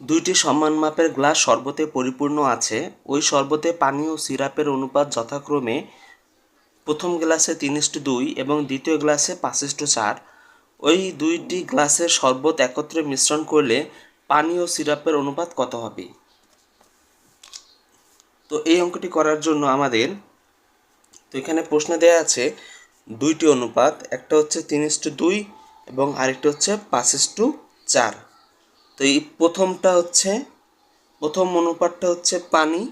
দুইটি সমান মাপের গ্লাস শরবতে পরিপূর্ণ আছে। ওই শরবতে পানি ও সিরাপের অনুপাত যথাক্রমে প্রথম গ্লাসে তিন দুই এবং দ্বিতীয় গ্লাসে পাঁচ চার। ওই দুইটি গ্লাসের শরবত একত্রে মিশ্রণ করলে পানি ও সিরাপের অনুপাত কত হবে? তো এই অঙ্কটি করার জন্য আমাদের তো এখানে প্রশ্ন দেওয়া আছে, দুইটি অনুপাত, একটা হচ্ছে তিন দুই এবং আরেকটা হচ্ছে পাঁচ চার। তো এই প্রথমটা হচ্ছে, প্রথম অনুপাতটা হচ্ছে পানি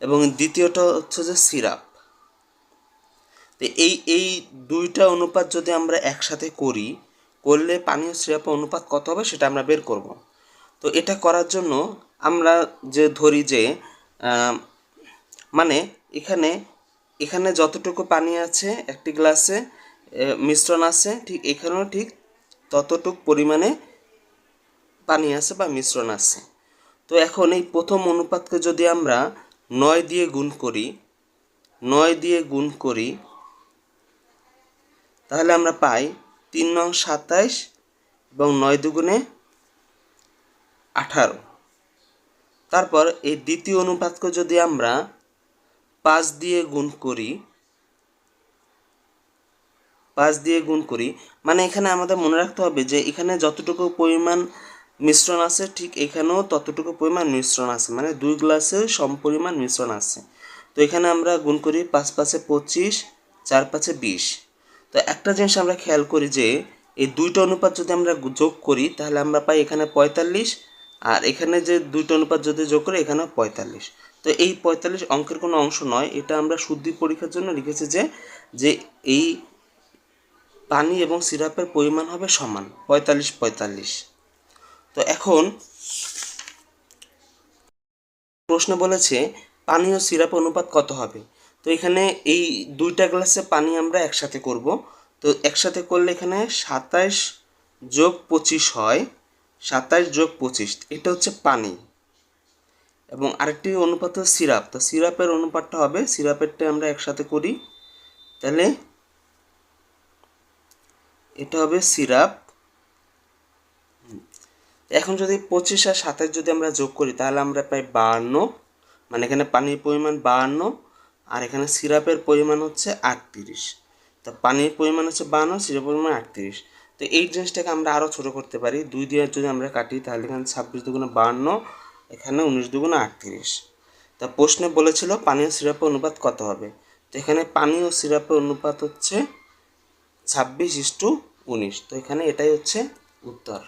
এবং দ্বিতীয়টা হচ্ছে যে সিরাপ। তো এই এই দুইটা অনুপাত যদি আমরা একসাথে করি, করলে পানি ও সিরাপের অনুপাত কত হবে সেটা আমরা বের করব। তো এটা করার জন্য আমরা যে ধরি যে মানে এখানে এখানে যতটুকু পানি আছে, একটি গ্লাসে মিশ্রণ আছে, ঠিক এখানেও ঠিক ততটুক পরিমাণে পানি আছে বা মিশ্রণ আছে। তো এখন এই প্রথম অনুপাতকে যদি আমরা নয় দিয়ে গুণ করি, নয় দিয়ে গুণ করি, তাহলে আমরা পাই তিন নং সাতাইশ এবং নয় দুগুণে আঠারো। তারপর এই দ্বিতীয় অনুপাতকে যদি আমরা পাঁচ দিয়ে গুণ করি, পাঁচ দিয়ে গুণ করি মানে এখানে আমাদের মনে রাখতে হবে যে এখানে যতটুকু পরিমাণ মিশ্রণ আছে, ঠিক এখানেও ততটুকু পরিমাণ মিশ্রণ আছে মানে দুই গ্লাসে সম পরিমাণ মিশ্রণ আছে। তো এখানে আমরা গুণ করি পাঁচ পাঁচে পঁচিশ, চার পাঁচে বিশ। তো একটা জিনিস আমরা খেয়াল করি যে, এই দুইটা অনুপাত যদি আমরা যোগ করি, তাহলে আমরা পাই এখানে পঁয়তাল্লিশ, আর এখানে যে দুইটা অনুপাত যদি যোগ করি এখানে পঁয়তাল্লিশ। তো এই পঁয়তাল্লিশ অঙ্কের কোনো অংশ নয়, এটা আমরা শুদ্ধি পরীক্ষার জন্য লিখেছি যে যে এই পানি এবং সিরাপের পরিমাণ হবে সমান, পঁয়তাল্লিশ পঁয়তাল্লিশ। তো এখন প্রশ্ন বলেছে পানি ও সিরাপ অনুপাত কত হবে? তো এখানে এই দুইটা গ্লাসে পানি আমরা একসাথে করব। তো একসাথে করলে এখানে সাতাইশ যোগ পঁচিশ হয়, সাতাইশ যোগ পঁচিশ, এটা হচ্ছে পানি। এবং আরেকটি অনুপাত সিরাপ, তো সিরাপের অনুপাতটা হবে, সিরাপেরটা আমরা একসাথে করি, তাহলে এটা হবে সিরাপ এখন যদি পঁচিশ আর সাতাশ যদি আমরা যোগ করি, তাহলে আমরা পাই বাহান্ন। মানে এখানে পানির পরিমাণ বাহান্ন, আর এখানে সিরাপের পরিমাণ হচ্ছে আটত্রিশ। তো পানির পরিমাণ হচ্ছে বাহান্ন, সিরাপের পরিমাণ আটত্রিশ। তো এই জিনিসটাকে আমরা আরও ছোটো করতে পারি। দুই দিয়ে যদি আমরা কাটি, তাহলে এখানে ছাব্বিশ দুগুণে বাহান্ন, এখানে উনিশ দুগুণে আটত্রিশ। তা প্রশ্নে বলেছিল পানি ও সিরাপের অনুপাত কত হবে? তো এখানে পানি ও সিরাপের অনুপাত হচ্ছে ছাব্বিশ ইস্টু উনিশ। তো এখানে এটাই হচ্ছে উত্তর।